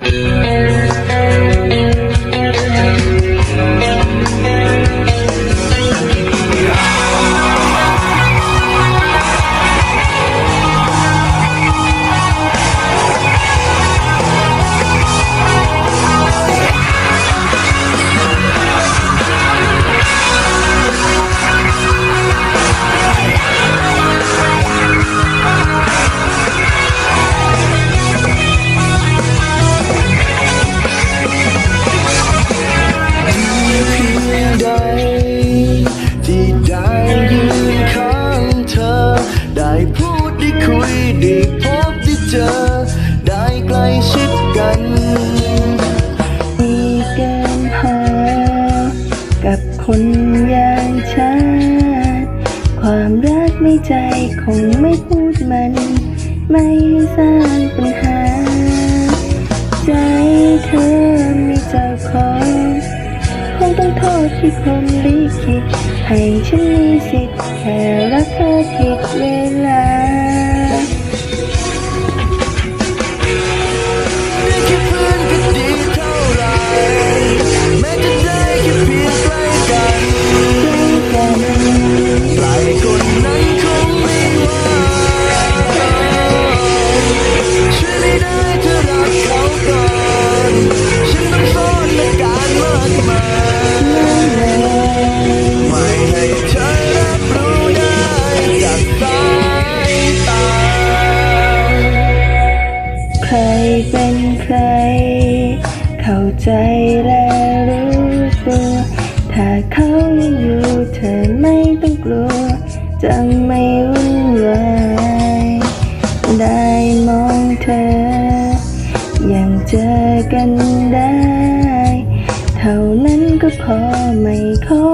เที่ได้ยืนข้างเธอ ได้พูดได้คุยได้พบได้เจอ ได้ใกล้ชิดกันมีเกินพอกับคนอย่างฉัน ความรักในใจคงไม่พูดมัน ไม่สร้างปัญหา ที่พรหมลิขิตให้ฉันมีสิทธิ์แค่รักเธอผิดเวลา เป็นใคร เข้าใจและรู้ตัว ถ้าเขายังอยู่เธอไม่ต้องกลัว จะไม่วุ่นวายได้มองเธอ ยังเจอกันได้ เท่านั้นก็พอไม่ขอ